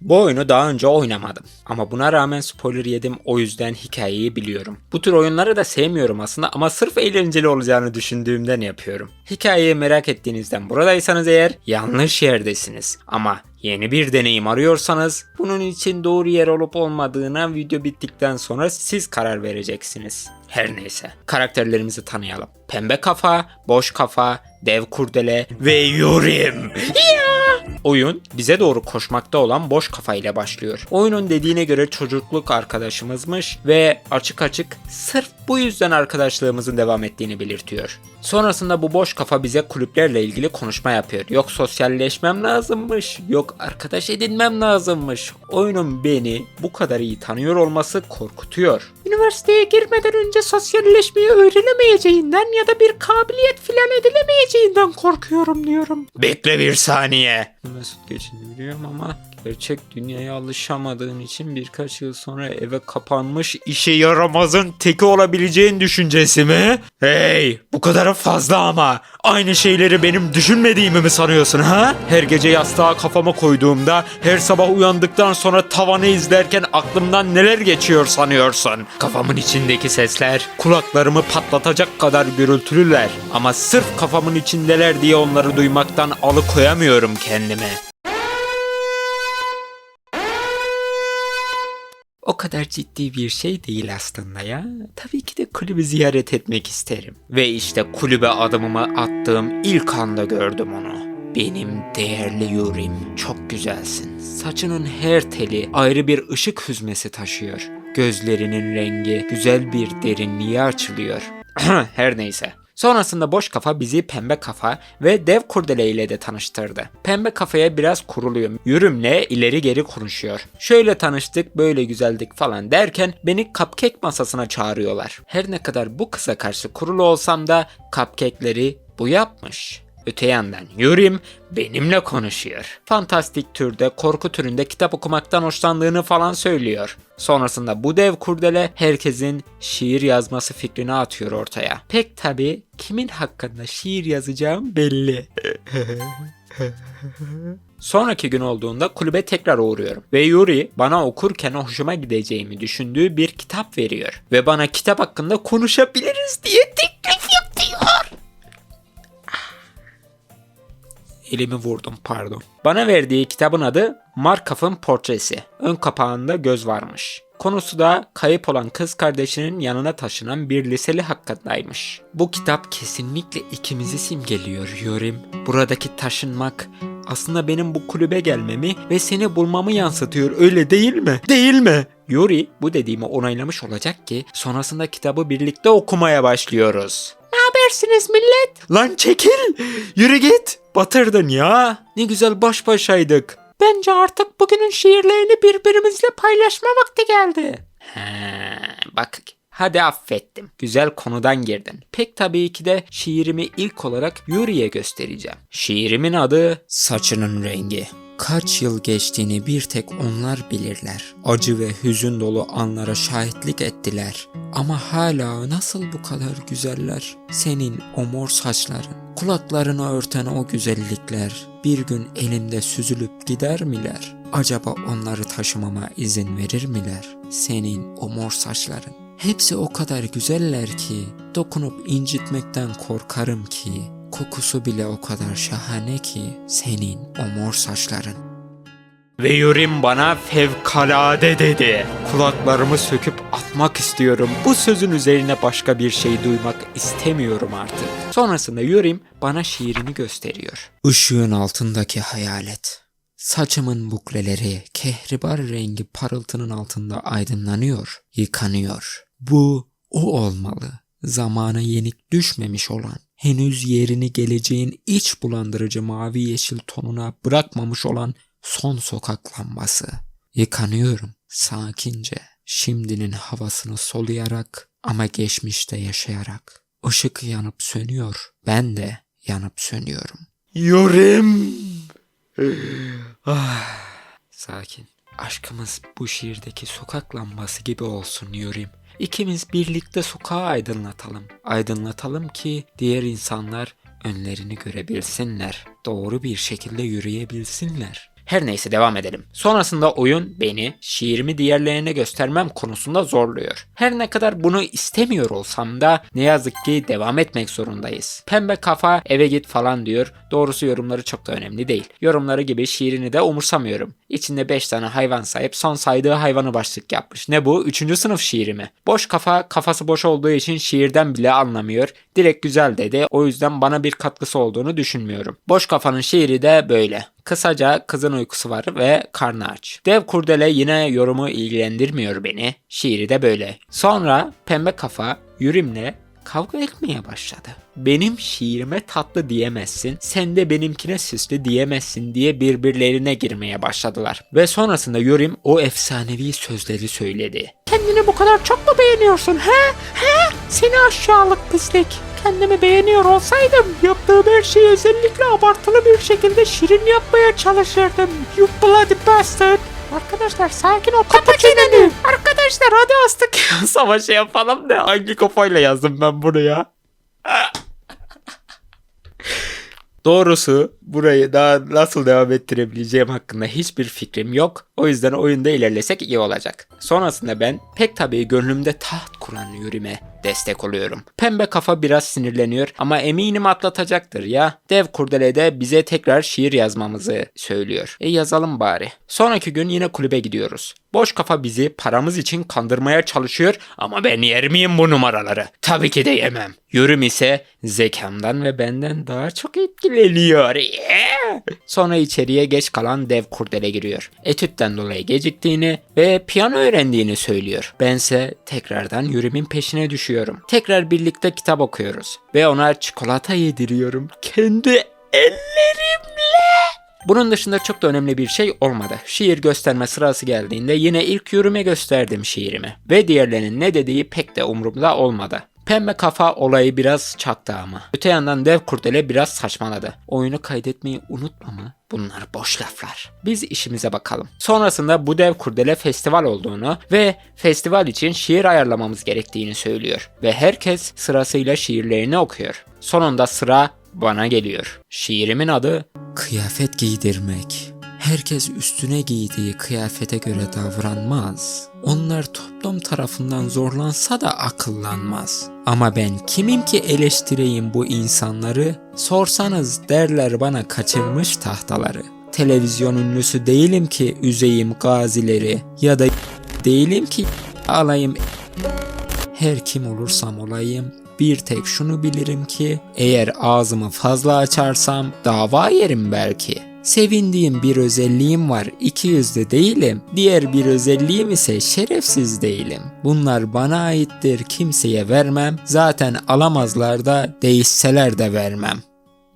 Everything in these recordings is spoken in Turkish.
Bu oyunu daha önce oynamadım ama buna rağmen spoiler yedim o yüzden hikayeyi biliyorum. Bu tür oyunları da sevmiyorum aslında ama sırf eğlenceli olacağını düşündüğümden yapıyorum. Hikayeyi merak ettiğinizden buradaysanız eğer yanlış yerdesiniz ama yeni bir deneyim arıyorsanız bunun için doğru yer olup olmadığına video bittikten sonra siz karar vereceksiniz. Her neyse karakterlerimizi tanıyalım. Pembe kafa, boş kafa, dev kurdele ve Yurim. Oyun bize doğru koşmakta olan boş kafa ile başlıyor. Oyunun dediğine göre çocukluk arkadaşımızmış ve açık açık sırf bu yüzden arkadaşlığımızın devam ettiğini belirtiyor. Sonrasında bu boş kafa bize kulüplerle ilgili konuşma yapıyor. Yok sosyalleşmem lazımmış, yok arkadaş edinmem lazımmış. Oyunun beni bu kadar iyi tanıyor olması korkutuyor. Üniversiteye girmeden önce sosyalleşmeyi öğrenemeyeceğinden ya da bir kabiliyet filan edilemeyeceğinden korkuyorum diyorum. Bekle bir saniye. Mesut geçini biliyorum ama gerçek dünyaya alışamadığın için birkaç yıl sonra eve kapanmış işe yaramazın teki olabileceğin düşüncesi mi? Hey bu kadar fazla ama aynı şeyleri benim düşünmediğimi mi sanıyorsun ha? Her gece yastığa kafama koyduğumda her sabah uyandıktan sonra tavanı izlerken aklımdan neler geçiyor sanıyorsun? Kafamın içindeki sesler kulaklarımı patlatacak kadar gürültülüler ama sırf kafamın içindeler diye onları duymaktan alıkoyamıyorum kendimi. O kadar ciddi bir şey değil aslında ya. Tabii ki de kulübü ziyaret etmek isterim. Ve işte kulübe adımımı attığım ilk anda gördüm onu. Benim değerli Yurim, çok güzelsin. Saçının her teli ayrı bir ışık hüzmesi taşıyor. Gözlerinin rengi güzel bir derinliğe açılıyor. her neyse. Sonrasında boş kafa bizi pembe kafa ve dev kurdele ile de tanıştırdı. Pembe kafaya biraz kuruluyor. Yürümle ileri geri konuşuyor. Şöyle tanıştık, böyle güzeldik falan derken beni cupcake masasına çağırıyorlar. Her ne kadar bu kıza karşı kurulu olsam da cupcake'leri bu yapmış. Öte yandan Yurim benimle konuşuyor. Fantastik türde, korku türünde kitap okumaktan hoşlandığını falan söylüyor. Sonrasında bu dev kurdele herkesin şiir yazması fikrini atıyor ortaya. Pek tabi kimin hakkında şiir yazacağım belli. Sonraki gün olduğunda kulübe tekrar uğruyorum ve Yuri bana okurken hoşuma gideceğimi düşündüğü bir kitap veriyor ve bana kitap hakkında konuşabiliriz diye Elimi vurdum pardon. Bana verdiği kitabın adı Markov'un Portresi. Ön kapağında göz varmış. Konusu da kayıp olan kız kardeşinin yanına taşınan bir liseli hakkındaymış. Bu kitap kesinlikle ikimizi simgeliyor Yorim. Buradaki taşınmak aslında benim bu kulübe gelmemi ve seni bulmamı yansıtıyor öyle değil mi? Değil mi? Yuri bu dediğimi onaylamış olacak ki sonrasında kitabı birlikte okumaya başlıyoruz. Ne habersiniz millet? Lan çekil! Yürü git! Batırdın ya. Ne güzel baş başaydık. Bence artık bugünün şiirlerini birbirimizle paylaşma vakti geldi. He, bak hadi affettim. Güzel konudan girdin. Pek tabii ki de şiirimi ilk olarak Yuri'ye göstereceğim. Şiirimin adı Saçının Rengi. Kaç yıl geçtiğini bir tek onlar bilirler. Acı ve hüzün dolu anlara şahitlik ettiler. Ama hala nasıl bu kadar güzeller? Senin o mor saçların, kulaklarını örten o güzellikler bir gün elimde süzülüp gider miler? Acaba onları taşımama izin verir miler? Senin o mor saçların. Hepsi o kadar güzeller ki dokunup incitmekten korkarım ki kokusu bile o kadar şahane ki senin o mor saçların. Ve Yurim bana fevkalade dedi. Kulaklarımı söküp atmak istiyorum. Bu sözün üzerine başka bir şey duymak istemiyorum artık. Sonrasında Yurim bana şiirini gösteriyor. Işığın altındaki hayalet. Saçımın bukleleri kehribar rengi parıltının altında aydınlanıyor, yıkanıyor. Bu o olmalı. Zamana yenik düşmemiş olan, henüz yerini geleceğin iç bulandırıcı mavi yeşil tonuna bırakmamış olan son sokak lambası. Yıkanıyorum sakince, şimdinin havasını soluyarak ama geçmişte yaşayarak. Işık yanıp sönüyor, ben de yanıp sönüyorum. Yorim! ah, sakin. Aşkımız bu şiirdeki sokak lambası gibi olsun Yorim. İkimiz birlikte sokağı aydınlatalım. Aydınlatalım ki diğer insanlar önlerini görebilsinler. Doğru bir şekilde yürüyebilsinler. Her neyse devam edelim. Sonrasında oyun beni şiirimi diğerlerine göstermem konusunda zorluyor. Her ne kadar bunu istemiyor olsam da ne yazık ki devam etmek zorundayız. Pembe kafa eve git falan diyor. Doğrusu yorumları çok da önemli değil. Yorumları gibi şiirini de umursamıyorum. İçinde 5 tane hayvan sayıp son saydığı hayvanı başlık yapmış. Ne bu? 3. sınıf şiiri mi? Boş kafa kafası boş olduğu için şiirden bile anlamıyor. Direkt güzel dedi. O yüzden bana bir katkısı olduğunu düşünmüyorum. Boş kafanın şiiri de böyle. Kısaca kızın uykusu var ve karnı aç. Dev kurdele yine yorumu ilgilendirmiyor beni. Şiiri de böyle. Sonra pembe kafa yürümle kavga etmeye başladı. Benim şiirime tatlı diyemezsin, sen de benimkine süslü diyemezsin diye birbirlerine girmeye başladılar. Ve sonrasında Yorim o efsanevi sözleri söyledi. Kendini bu kadar çok mu beğeniyorsun he? He? Seni aşağılık pislik. Kendimi beğeniyor olsaydım yaptığım her şeyi özellikle abartılı bir şekilde şirin yapmaya çalışırdım. You bloody bastard. Arkadaşlar sakin ol kapa çeneni. Arkadaşlar hadi astık savaşı yapalım da hangi kafayla yazdım ben bunu ya? Doğrusu burayı daha nasıl devam ettirebileceğim hakkında hiçbir fikrim yok. O yüzden oyunda ilerlesek iyi olacak. Sonrasında ben pek tabii gönlümde taht kuran yürüme destek oluyorum. Pembe kafa biraz sinirleniyor ama eminim atlatacaktır ya. Dev kurdele de bize tekrar şiir yazmamızı söylüyor. E yazalım bari. Sonraki gün yine kulübe gidiyoruz. Boş kafa bizi paramız için kandırmaya çalışıyor ama ben yer miyim bu numaraları? Tabii ki de yemem. Yürüm ise zekamdan ve benden daha çok etkileniyor. Sonra içeriye geç kalan dev kurdele giriyor. Etütten dolayı geciktiğini ve piyano öğrendiğini söylüyor. Bense tekrardan yürümün peşine düşüyorum. Tekrar birlikte kitap okuyoruz ve ona çikolata yediriyorum. Kendi ellerimle. Bunun dışında çok da önemli bir şey olmadı. Şiir gösterme sırası geldiğinde yine ilk yürüme gösterdim şiirimi. Ve diğerlerinin ne dediği pek de umurumda olmadı. Pembe kafa olayı biraz çaktı ama. Öte yandan dev kurdele biraz saçmaladı. Oyunu kaydetmeyi unutma mı? Bunlar boş laflar. Biz işimize bakalım. Sonrasında bu dev kurdele festival olduğunu ve festival için şiir ayarlamamız gerektiğini söylüyor. Ve herkes sırasıyla şiirlerini okuyor. Sonunda sıra bana geliyor. Şiirimin adı Kıyafet giydirmek. Herkes üstüne giydiği kıyafete göre davranmaz. Onlar toplum tarafından zorlansa da akıllanmaz. Ama ben kimim ki eleştireyim bu insanları? Sorsanız derler bana kaçırmış tahtaları. Televizyon ünlüsü değilim ki üzeyim gazileri ya da değilim ki alayım her kim olursam olayım bir tek şunu bilirim ki eğer ağzımı fazla açarsam dava yerim belki. Sevindiğim bir özelliğim var, iki yüzlü değilim. Diğer bir özelliğim ise şerefsiz değilim. Bunlar bana aittir, kimseye vermem. Zaten alamazlar da değişseler de vermem.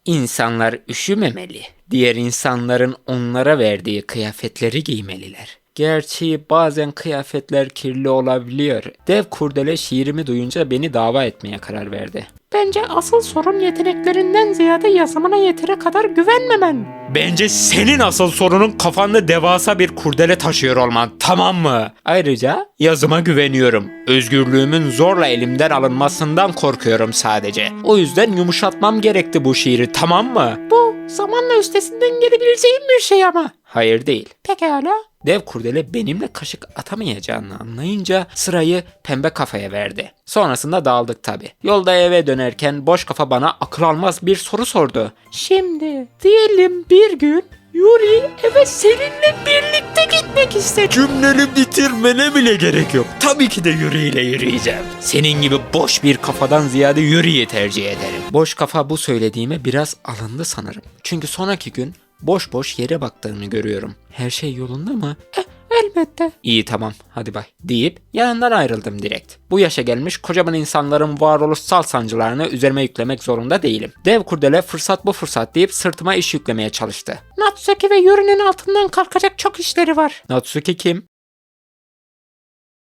İnsanlar üşümemeli. Diğer insanların onlara verdiği kıyafetleri giymeliler. Gerçi bazen kıyafetler kirli olabiliyor. Dev kurdele şiirimi duyunca beni dava etmeye karar verdi. Bence asıl sorun yeteneklerinden ziyade yazımına yeteri kadar güvenmemen. Bence senin asıl sorunun kafanda devasa bir kurdele taşıyor olman tamam mı? Ayrıca yazıma güveniyorum. Özgürlüğümün zorla elimden alınmasından korkuyorum sadece. O yüzden yumuşatmam gerekti bu şiiri tamam mı? Bu zamanla üstesinden gelebileceğin bir şey ama. Hayır değil. Pekala. Dev kurdele benimle kaşık atamayacağını anlayınca sırayı pembe kafaya verdi. Sonrasında dağıldık tabi. Yolda eve dönerken boş kafa bana akıl almaz bir soru sordu. Şimdi diyelim bir gün Yuri eve seninle birlikte gitmek istedi. Cümleni bitirmene bile gerek yok. Tabii ki de yürüyle yürüyeceğim. Senin gibi boş bir kafadan ziyade yürüyü tercih ederim. Boş kafa bu söylediğime biraz alındı sanırım. Çünkü sonraki gün boş boş yere baktığını görüyorum. Her şey yolunda mı? Eh, elbette. İyi tamam hadi bay deyip yanından ayrıldım direkt. Bu yaşa gelmiş kocaman insanların varoluşsal sancılarını üzerime yüklemek zorunda değilim. Dev kurdele fırsat bu fırsat deyip sırtıma iş yüklemeye çalıştı. Natsuki ve Yuri'nin altından kalkacak çok işleri var. Natsuki kim?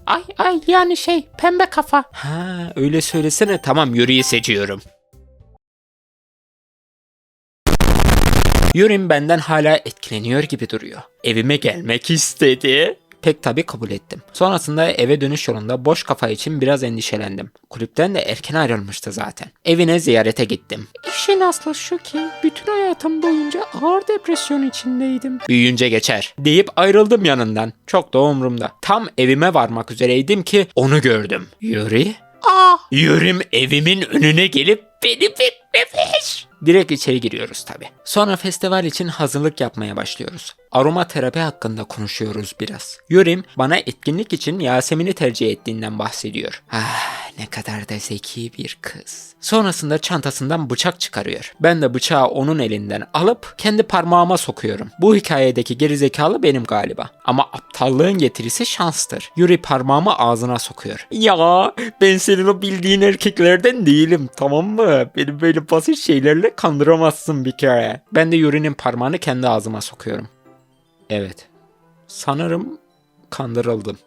Ay ay yani şey pembe kafa. Ha öyle söylesene tamam Yuri'yi seçiyorum. Yuri'm benden hala etkileniyor gibi duruyor. Evime gelmek istedi. Pek tabi kabul ettim. Sonrasında eve dönüş yolunda boş kafa için biraz endişelendim. Kulüpten de erken ayrılmıştı zaten. Evine ziyarete gittim. İşin aslı şu ki bütün hayatım boyunca ağır depresyon içindeydim. Büyüyünce geçer. Deyip ayrıldım yanından. Çok da umurumda. Tam evime varmak üzereydim ki onu gördüm. Yuri? Ah Yürüm evimin önüne gelip beni beklemiş. Direkt içeri giriyoruz tabi. Sonra festival için hazırlık yapmaya başlıyoruz. Aromaterapi hakkında konuşuyoruz biraz. Yürüm bana etkinlik için Yasemin'i tercih ettiğinden bahsediyor. Ah ne kadar da zeki bir kız. Sonrasında çantasından bıçak çıkarıyor. Ben de bıçağı onun elinden alıp kendi parmağıma sokuyorum. Bu hikayedeki gerizekalı benim galiba. Ama aptallığın getirisi şanstır. Yuri parmağımı ağzına sokuyor. Ya ben senin o bildiğin erkeklerden değilim tamam mı? Beni böyle basit şeylerle kandıramazsın bir kere. Ben de Yuri'nin parmağını kendi ağzıma sokuyorum. Evet. Sanırım kandırıldım.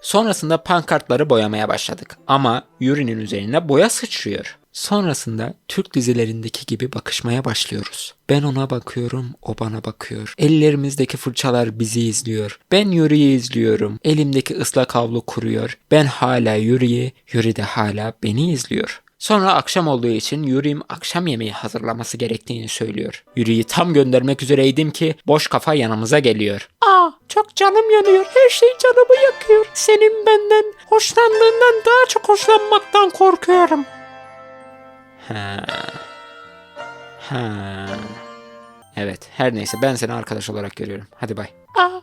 Sonrasında pankartları boyamaya başladık ama Yuri'nin üzerine boya sıçrıyor. Sonrasında Türk dizilerindeki gibi bakışmaya başlıyoruz. Ben ona bakıyorum, o bana bakıyor. Ellerimizdeki fırçalar bizi izliyor. Ben Yuri'yi izliyorum. Elimdeki ıslak havlu kuruyor. Ben hala Yuri'yi, Yuri de hala beni izliyor. Sonra akşam olduğu için Yuri'm akşam yemeği hazırlaması gerektiğini söylüyor. Yuri'yi tam göndermek üzereydim ki boş kafa yanımıza geliyor. ah çok canım yanıyor. Her şey canımı yakıyor. Senin benden hoşlandığından daha çok hoşlanmaktan korkuyorum. Ha. Ha. Evet her neyse ben seni arkadaş olarak görüyorum. Hadi bay.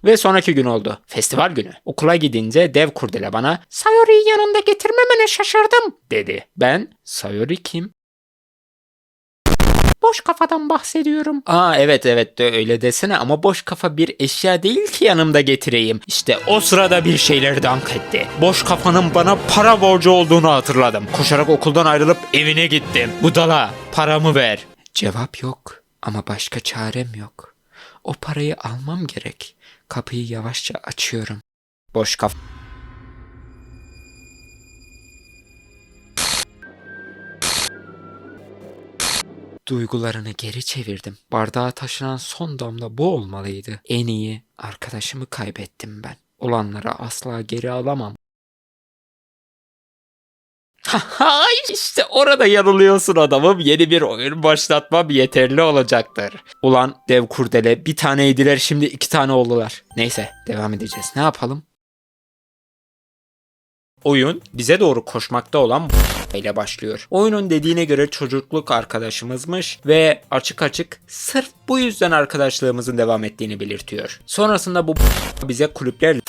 Ve sonraki gün oldu. Festival günü. Okula gidince dev kurdele bana Sayori'yi yanında getirmemene şaşırdım. dedi. Ben Sayori kim? Boş kafadan bahsediyorum. Aa evet evet de öyle desene ama boş kafa bir eşya değil ki yanımda getireyim. İşte o sırada bir şeyler dank etti. Boş kafanın bana para borcu olduğunu hatırladım. Koşarak okuldan ayrılıp evine gittim. Budala paramı ver. Cevap yok ama başka çarem yok. O parayı almam gerek. Kapıyı yavaşça açıyorum. Boş kafa. Duygularını geri çevirdim. Bardağa taşınan son damla bu olmalıydı. En iyi arkadaşımı kaybettim ben. Olanları asla geri alamam. Haha işte orada yanılıyorsun adamım. Yeni bir oyun başlatmam yeterli olacaktır. Ulan dev kurdele bir taneydiler şimdi iki tane oldular. Neyse devam edeceğiz. Ne yapalım? Oyun bize doğru koşmakta olan ile başlıyor. Oyunun dediğine göre çocukluk arkadaşımızmış ve açık açık sırf bu yüzden arkadaşlığımızın devam ettiğini belirtiyor. Sonrasında bu bize kulüpler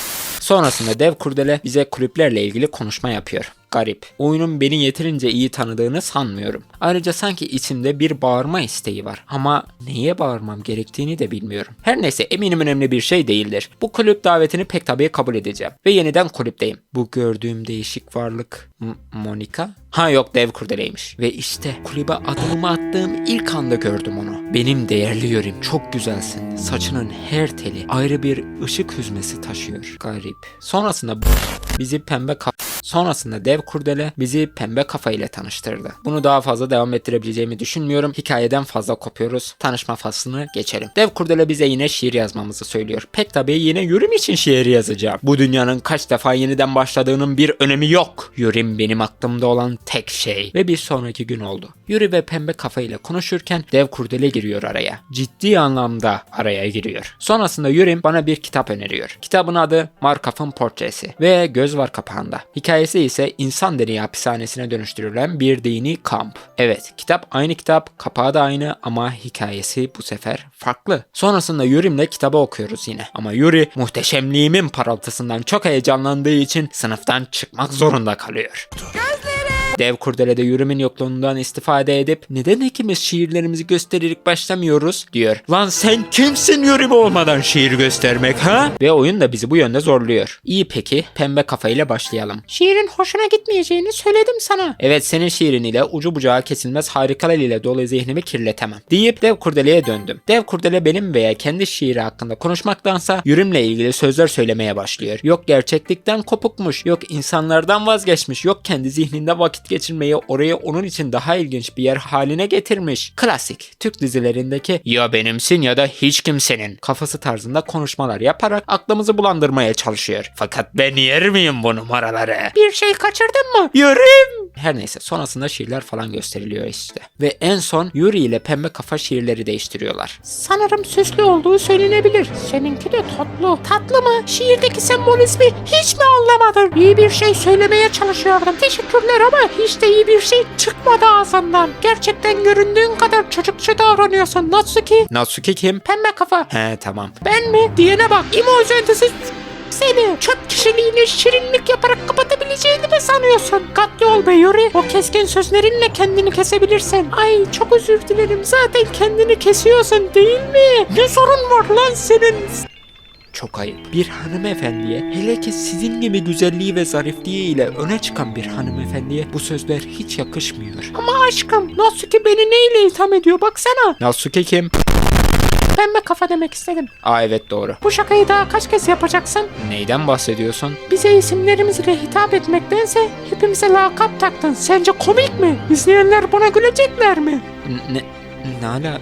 Sonrasında dev kurdele bize kulüplerle ilgili konuşma yapıyor. Garip. Oyunun beni yeterince iyi tanıdığını sanmıyorum. Ayrıca sanki içimde bir bağırma isteği var. Ama neye bağırmam gerektiğini de bilmiyorum. Her neyse eminim önemli bir şey değildir. Bu kulüp davetini pek tabii kabul edeceğim. Ve yeniden kulüpteyim. Bu gördüğüm değişik varlık... M- Monika? Ha yok dev kurdeleymiş. Ve işte kulübe adımımı attığım ilk anda gördüm onu. Benim değerli yörüm çok güzelsin. Saçının her teli ayrı bir ışık hüzmesi taşıyor. Garip. Sonrasında bizi pembe ka- Sonrasında dev kurdele bizi pembe kafa ile tanıştırdı. Bunu daha fazla devam ettirebileceğimi düşünmüyorum. Hikayeden fazla kopuyoruz. Tanışma faslını geçelim. Dev kurdele bize yine şiir yazmamızı söylüyor. Pek tabii yine Yürüm için şiir yazacağım. Bu dünyanın kaç defa yeniden başladığının bir önemi yok. Yürüm benim aklımda olan tek şey. Ve bir sonraki gün oldu. Yuri ve pembe kafa ile konuşurken dev kurdele giriyor araya. Ciddi anlamda araya giriyor. Sonrasında Yürüm bana bir kitap öneriyor. Kitabın adı Markaf'ın Portresi ve göz var kapağında. Hikayesi ise insan deri hapishanesine dönüştürülen bir dini kamp. Evet kitap aynı kitap, kapağı da aynı ama hikayesi bu sefer farklı. Sonrasında Yuri'mle kitabı okuyoruz yine. Ama Yuri muhteşemliğimin parıltısından çok heyecanlandığı için sınıftan çıkmak zorunda kalıyor. Dev kurdelede yürümün yokluğundan istifade edip neden ikimiz şiirlerimizi göstererek başlamıyoruz diyor. Lan sen kimsin yürüm olmadan şiir göstermek ha? Ve oyun da bizi bu yönde zorluyor. İyi peki pembe kafayla başlayalım. Şiirin hoşuna gitmeyeceğini söyledim sana. Evet senin şiirin ile ucu bucağı kesilmez harikalar ile dolu zihnimi kirletemem. Deyip dev kurdeleye döndüm. Dev kurdele benim veya kendi şiiri hakkında konuşmaktansa yürümle ilgili sözler söylemeye başlıyor. Yok gerçeklikten kopukmuş, yok insanlardan vazgeçmiş, yok kendi zihninde vakit vakit geçirmeyi orayı onun için daha ilginç bir yer haline getirmiş. Klasik Türk dizilerindeki ya benimsin ya da hiç kimsenin kafası tarzında konuşmalar yaparak aklımızı bulandırmaya çalışıyor. Fakat ben yer miyim bu numaraları? Bir şey kaçırdın mı? Yürüm! Her neyse sonrasında şiirler falan gösteriliyor işte. Ve en son Yuri ile Pembe Kafa şiirleri değiştiriyorlar. Sanırım süslü olduğu söylenebilir. Seninki de tatlı. Tatlı mı? Şiirdeki sembolizmi hiç mi anlamadın? İyi bir şey söylemeye çalışıyordum. Teşekkürler ama hiç de iyi bir şey çıkmadı ağzından. Gerçekten göründüğün kadar çocukça davranıyorsun Natsuki. Natsuki kim? Pembe kafa. He tamam. Ben mi? Diyene bak. İmo üzüntüsü seni çöp kişiliğini şirinlik yaparak kapatabileceğini mi sanıyorsun? Dikkatli ol be Yuri. O keskin sözlerinle kendini kesebilirsin. Ay çok özür dilerim. Zaten kendini kesiyorsun değil mi? Ne sorun var lan senin? Çok ayıp. Bir hanımefendiye, hele ki sizin gibi güzelliği ve zarifliği ile öne çıkan bir hanımefendiye bu sözler hiç yakışmıyor. Ama aşkım Natsuki beni neyle itham ediyor baksana. Natsuki kim? Pembe kafa demek istedim. Aa evet doğru. Bu şakayı daha kaç kez yapacaksın? Neyden bahsediyorsun? Bize isimlerimizle hitap etmektense hepimize lakap taktın. Sence komik mi? İzleyenler buna gülecekler mi? N- Ne, ne ala,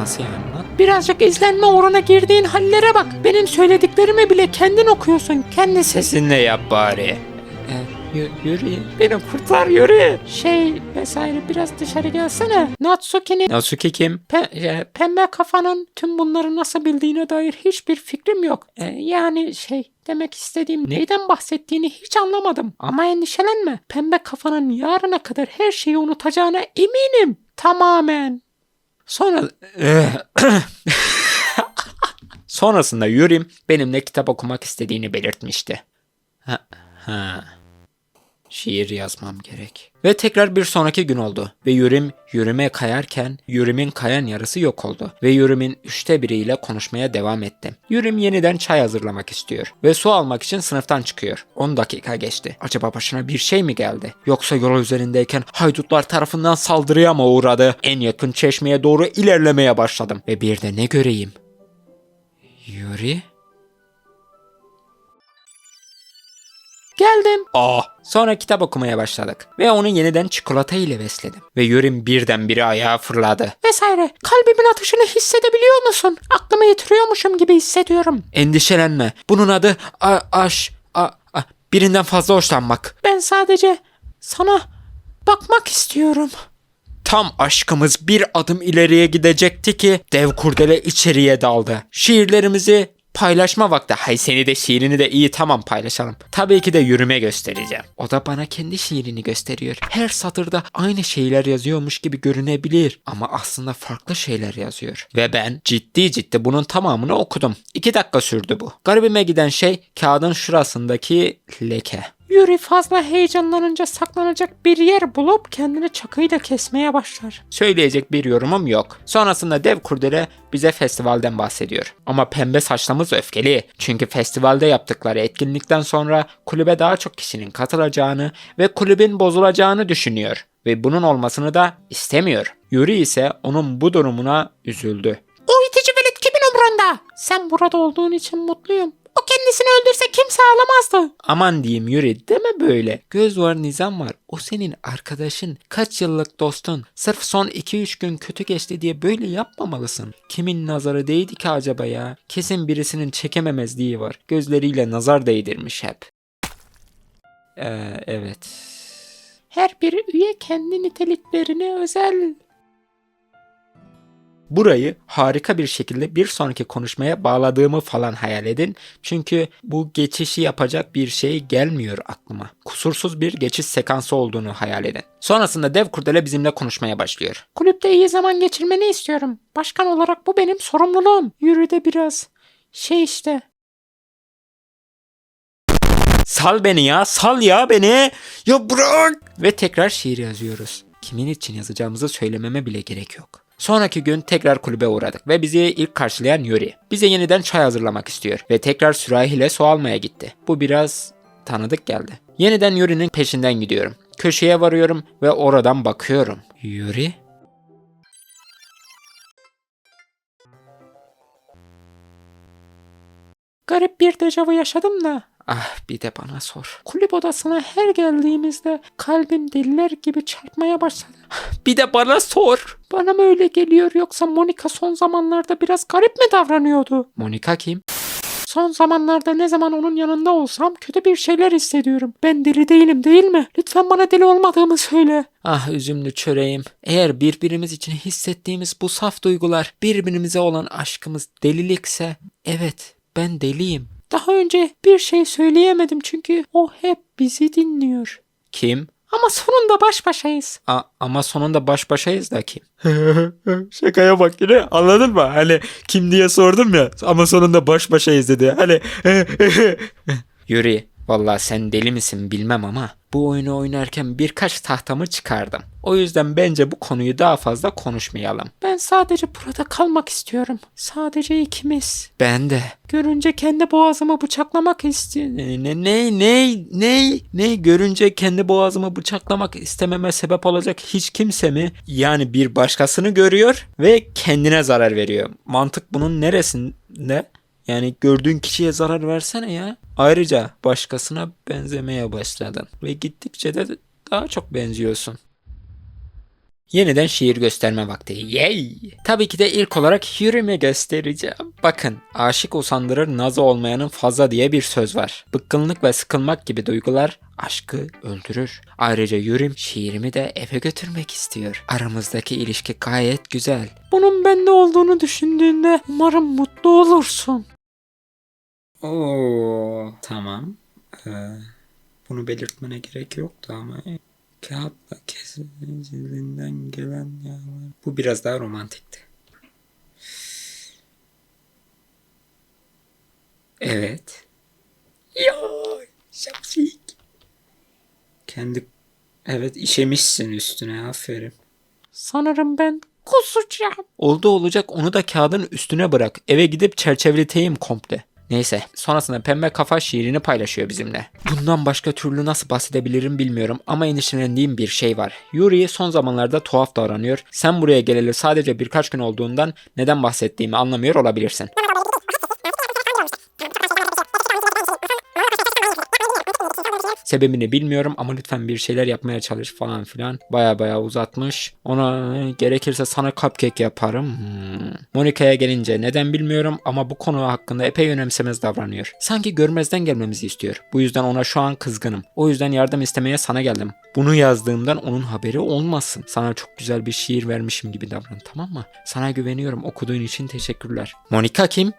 nasıl yani? Birazcık izlenme uğruna girdiğin hallere bak. Benim söylediklerimi bile kendin okuyorsun. Kendi sesin. Sesinle yap bari. E, y- yürü, beni kurtar yürü. Şey vesaire biraz dışarı gelsene. Natsuki'nin Natsuki kim? pe- e, pembe kafanın tüm bunları nasıl bildiğine dair hiçbir fikrim yok. E, yani şey demek istediğim neyden bahsettiğini hiç anlamadım. Ama endişelenme. Pembe kafanın yarına kadar her şeyi unutacağına eminim. Tamamen. Sonra... Sonrasında Yurim benimle kitap okumak istediğini belirtmişti. Ha, ha. Şiir yazmam gerek. Ve tekrar bir sonraki gün oldu. Ve Yurim yürüme kayarken Yurim'in kayan yarısı yok oldu. Ve Yurim'in üçte biriyle konuşmaya devam etti. Yurim yeniden çay hazırlamak istiyor. Ve su almak için sınıftan çıkıyor. 10 dakika geçti. Acaba başına bir şey mi geldi? Yoksa yol üzerindeyken haydutlar tarafından saldırıya mı uğradı? En yakın çeşmeye doğru ilerlemeye başladım. Ve bir de ne göreyim? Yuri? Geldim. Aa. Sonra kitap okumaya başladık. Ve onu yeniden çikolata ile besledim. Ve Yurim birdenbire ayağa fırladı. Vesaire. Kalbimin atışını hissedebiliyor musun? Aklımı yitiriyormuşum gibi hissediyorum. Endişelenme. Bunun adı a, aş, a, a, birinden fazla hoşlanmak. Ben sadece sana bakmak istiyorum. Tam aşkımız bir adım ileriye gidecekti ki dev kurdele içeriye daldı. Şiirlerimizi paylaşma vakti. Hay seni de şiirini de iyi tamam paylaşalım. Tabii ki de yürüme göstereceğim. O da bana kendi şiirini gösteriyor. Her satırda aynı şeyler yazıyormuş gibi görünebilir. Ama aslında farklı şeyler yazıyor. Ve ben ciddi ciddi bunun tamamını okudum. İki dakika sürdü bu. Garibime giden şey kağıdın şurasındaki leke. Yuri fazla heyecanlanınca saklanacak bir yer bulup kendini çakıyla kesmeye başlar. Söyleyecek bir yorumum yok. Sonrasında dev kurdele bize festivalden bahsediyor. Ama pembe saçlamız öfkeli. Çünkü festivalde yaptıkları etkinlikten sonra kulübe daha çok kişinin katılacağını ve kulübün bozulacağını düşünüyor. Ve bunun olmasını da istemiyor. Yuri ise onun bu durumuna üzüldü. O itici velet kimin umrunda? Sen burada olduğun için mutluyum. O kendisini öldürse kimse ağlamazdı. Aman diyeyim Yuri deme böyle. Göz var nizam var. O senin arkadaşın. Kaç yıllık dostun. Sırf son 2-3 gün kötü geçti diye böyle yapmamalısın. Kimin nazarı değdi ki acaba ya? Kesin birisinin çekememezliği var. Gözleriyle nazar değdirmiş hep. Ee, evet. Her bir üye kendi niteliklerine özel. Burayı harika bir şekilde bir sonraki konuşmaya bağladığımı falan hayal edin. Çünkü bu geçişi yapacak bir şey gelmiyor aklıma. Kusursuz bir geçiş sekansı olduğunu hayal edin. Sonrasında dev kurdele bizimle konuşmaya başlıyor. Kulüpte iyi zaman geçirmeni istiyorum. Başkan olarak bu benim sorumluluğum. Yürü de biraz. Şey işte. Sal beni ya, sal ya beni. Ya bırak. Ve tekrar şiir yazıyoruz. Kimin için yazacağımızı söylememe bile gerek yok. Sonraki gün tekrar kulübe uğradık ve bizi ilk karşılayan Yuri. Bize yeniden çay hazırlamak istiyor ve tekrar sürahiyle su almaya gitti. Bu biraz tanıdık geldi. Yeniden Yuri'nin peşinden gidiyorum. Köşeye varıyorum ve oradan bakıyorum. Yuri? Garip bir dejavu yaşadım da. Ah bir de bana sor. Kulüp odasına her geldiğimizde kalbim deliler gibi çarpmaya başladı. Bir de bana sor. Bana mı öyle geliyor yoksa Monika son zamanlarda biraz garip mi davranıyordu? Monika kim? Son zamanlarda ne zaman onun yanında olsam kötü bir şeyler hissediyorum. Ben deli değilim değil mi? Lütfen bana deli olmadığımı söyle. Ah üzümlü çöreğim. Eğer birbirimiz için hissettiğimiz bu saf duygular birbirimize olan aşkımız delilikse evet ben deliyim. Daha önce bir şey söyleyemedim çünkü o hep bizi dinliyor. Kim? Ama sonunda baş başayız. A- ama sonunda baş başayız da kim? Şakaya bak yine anladın mı? Hani kim diye sordum ya ama sonunda baş başayız dedi. Hani Yuri vallahi sen deli misin bilmem ama bu oyunu oynarken birkaç tahtamı çıkardım. O yüzden bence bu konuyu daha fazla konuşmayalım. Ben sadece burada kalmak istiyorum. Sadece ikimiz. Ben de. Görünce kendi boğazımı bıçaklamak istiyorum. Ne ne ne ne ne görünce kendi boğazımı bıçaklamak istememe sebep olacak hiç kimse mi? Yani bir başkasını görüyor ve kendine zarar veriyor. Mantık bunun neresinde? Yani gördüğün kişiye zarar versene ya. Ayrıca başkasına benzemeye başladın ve gittikçe de daha çok benziyorsun. Yeniden şiir gösterme vakti. Yay! Tabii ki de ilk olarak yürüme göstereceğim. Bakın, aşık usandırır nazı olmayanın fazla diye bir söz var. Bıkkınlık ve sıkılmak gibi duygular aşkı öldürür. Ayrıca yürüm şiirimi de eve götürmek istiyor. Aramızdaki ilişki gayet güzel. Bunun bende olduğunu düşündüğünde umarım mutlu olursun. Oo, tamam. Ee, bunu belirtmene gerek yoktu ama kağıtla kesildiğinden gelen yağlar. Bu biraz daha romantikti. Evet. Ya şapşik. Kendi evet işemişsin üstüne aferin. Sanırım ben kusacağım. Oldu olacak onu da kağıdın üstüne bırak. Eve gidip çerçeveleteyim komple. Neyse sonrasında pembe kafa şiirini paylaşıyor bizimle. Bundan başka türlü nasıl bahsedebilirim bilmiyorum ama endişelendiğim bir şey var. Yuri son zamanlarda tuhaf davranıyor. Sen buraya geleli sadece birkaç gün olduğundan neden bahsettiğimi anlamıyor olabilirsin. Sebebini bilmiyorum ama lütfen bir şeyler yapmaya çalış falan filan. Baya baya uzatmış. Ona e, gerekirse sana cupcake yaparım. Hmm. Monika'ya gelince neden bilmiyorum ama bu konu hakkında epey önemsemez davranıyor. Sanki görmezden gelmemizi istiyor. Bu yüzden ona şu an kızgınım. O yüzden yardım istemeye sana geldim. Bunu yazdığımdan onun haberi olmasın. Sana çok güzel bir şiir vermişim gibi davran tamam mı? Sana güveniyorum. Okuduğun için teşekkürler. Monika kim?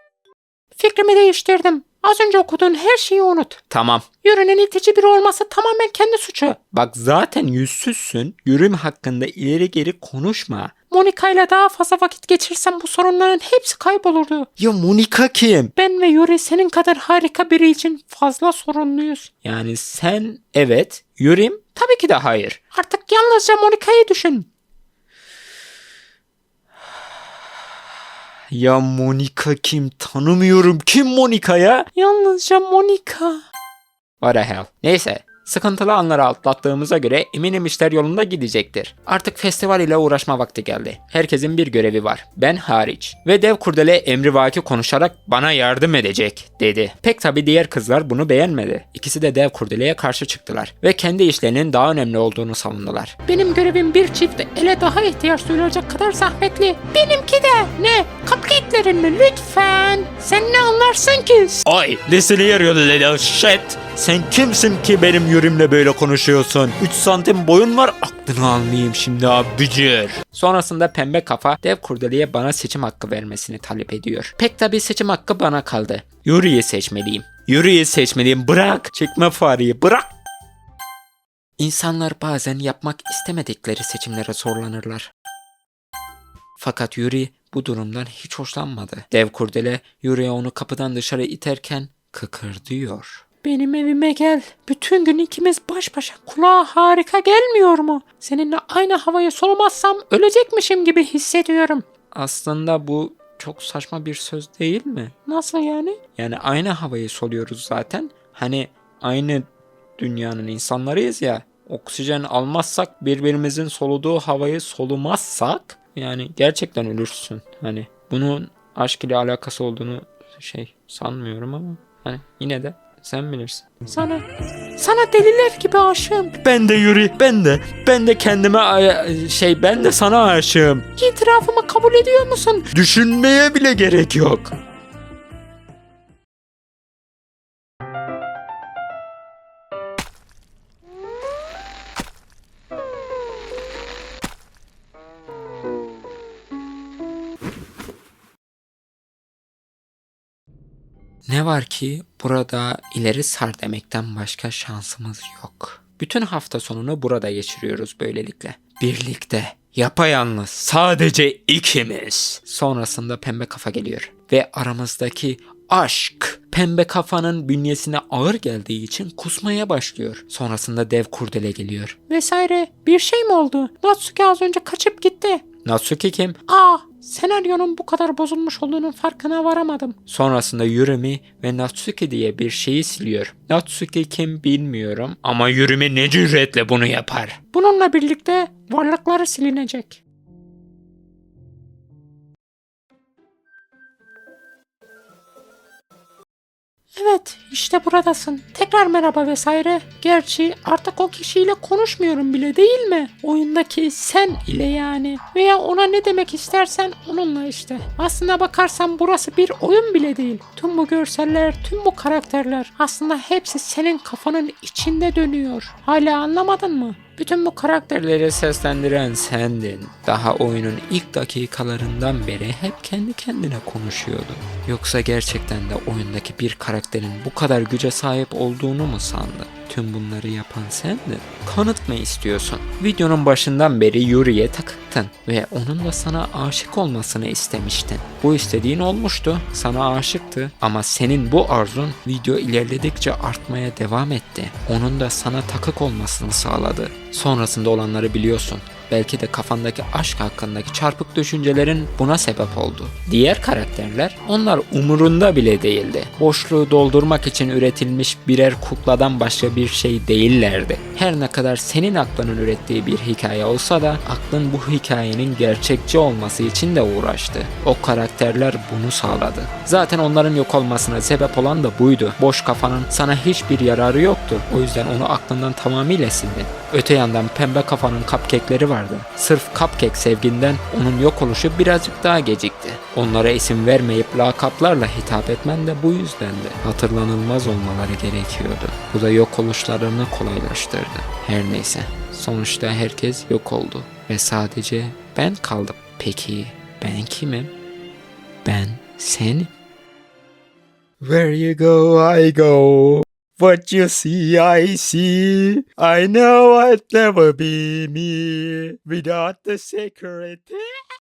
Fikrimi değiştirdim. Az önce okuduğun her şeyi unut. Tamam. Yürünün itici biri olması tamamen kendi suçu. Bak zaten yüzsüzsün. Yürüm hakkında ileri geri konuşma. Monika ile daha fazla vakit geçirsem bu sorunların hepsi kaybolurdu. Ya Monika kim? Ben ve Yuri senin kadar harika biri için fazla sorunluyuz. Yani sen evet, Yurim tabii ki de hayır. Artık yalnızca Monika'yı düşün. Ya Monika kim? Tanımıyorum. Kim Monika ya? Yalnızca Monika. What the hell. Neyse. Sıkıntılı anları atlattığımıza göre eminim işler yolunda gidecektir. Artık festival ile uğraşma vakti geldi. Herkesin bir görevi var. Ben hariç. Ve dev kurdele emrivaki konuşarak bana yardım edecek dedi. Pek tabi diğer kızlar bunu beğenmedi. İkisi de dev kurdeleye karşı çıktılar. Ve kendi işlerinin daha önemli olduğunu savundular. Benim görevim bir çift ele daha ihtiyaç duyulacak kadar zahmetli. Benimki de. Ne? Cupcake'lerin mi? Lütfen. Sen ne anlarsın ki? Oy listen here you little shit. Sen kimsin ki benim yürimle böyle konuşuyorsun? 3 santim boyun var aklını almayayım şimdi abicir. Sonrasında pembe kafa dev kurdeleye bana seçim hakkı vermesini talep ediyor. Pek tabi seçim hakkı bana kaldı. Yuri'yi seçmeliyim. Yuri'yi seçmeliyim. Bırak. Çekme fareyi. Bırak. İnsanlar bazen yapmak istemedikleri seçimlere zorlanırlar. Fakat Yuri bu durumdan hiç hoşlanmadı. Dev kurdele Yuri'ye onu kapıdan dışarı iterken kıkırdıyor. Benim evime gel. Bütün gün ikimiz baş başa. Kulağa harika gelmiyor mu? Seninle aynı havayı solumazsam ölecekmişim gibi hissediyorum. Aslında bu çok saçma bir söz değil mi? Nasıl yani? Yani aynı havayı soluyoruz zaten. Hani aynı dünyanın insanlarıyız ya. Oksijen almazsak birbirimizin soluduğu havayı solumazsak yani gerçekten ölürsün. Hani bunun aşk ile alakası olduğunu şey sanmıyorum ama hani yine de Sen bilirsin. Sana, sana deliler gibi aşığım. Ben de Yuri, ben de. Ben de kendime aya- şey ben de sana aşığım. İtirafımı kabul ediyor musun? Düşünmeye bile gerek yok. Ne var ki burada ileri sar demekten başka şansımız yok. Bütün hafta sonunu burada geçiriyoruz böylelikle. Birlikte, yapayalnız, sadece ikimiz. Sonrasında pembe kafa geliyor ve aramızdaki aşk pembe kafanın bünyesine ağır geldiği için kusmaya başlıyor. Sonrasında dev kurdele geliyor. Vesaire. Bir şey mi oldu? Natsuki az önce kaçıp gitti. Natsuki kim? Aa, senaryonun bu kadar bozulmuş olduğunun farkına varamadım. Sonrasında Yurimi ve Natsuki diye bir şeyi siliyor. Natsuki kim bilmiyorum ama Yurimi ne cüretle bunu yapar. Bununla birlikte varlıkları silinecek. Evet, işte buradasın. Tekrar merhaba vesaire. Gerçi artık o kişiyle konuşmuyorum bile değil mi? Oyundaki sen ile yani. Veya ona ne demek istersen onunla işte. Aslına bakarsan burası bir oyun bile değil. Tüm bu görseller, tüm bu karakterler aslında hepsi senin kafanın içinde dönüyor. Hala anlamadın mı? Bütün bu karakterler Karakterleri seslendiren sendin. Daha oyunun ilk dakikalarından beri hep kendi kendine konuşuyordun. Yoksa gerçekten de oyundaki bir karakterin bu kadar güce sahip olduğunu mu sandın? Tüm bunları yapan sendin. Kanıt mı istiyorsun? Videonun başından beri Yuri'ye takıktın ve onun da sana aşık olmasını istemiştin. Bu istediğin olmuştu, sana aşıktı ama senin bu arzun video ilerledikçe artmaya devam etti. Onun da sana takık olmasını sağladı. Sonrasında olanları biliyorsun. Belki de kafandaki aşk hakkındaki çarpık düşüncelerin buna sebep oldu. Diğer karakterler onlar umurunda bile değildi. Boşluğu doldurmak için üretilmiş birer kukladan başka bir şey değillerdi. Her ne kadar senin aklının ürettiği bir hikaye olsa da aklın bu hikayenin gerçekçi olması için de uğraştı. O karakterler bunu sağladı. Zaten onların yok olmasına sebep olan da buydu. Boş kafanın sana hiçbir yararı yoktu. O yüzden onu aklından tamamıyla sildin. Öte yandan pembe kafanın cupcake'leri vardı. Sırf cupcake sevginden onun yok oluşu birazcık daha gecikti. Onlara isim vermeyip lakaplarla hitap etmen de bu yüzdendi. Hatırlanılmaz olmaları gerekiyordu. Bu da yok oluşlarını kolaylaştırdı. Her neyse. Sonuçta herkes yok oldu. Ve sadece ben kaldım. Peki ben kimim? Ben senim. Where you go, I go. What you see, I see. I know I'd never be me without the security.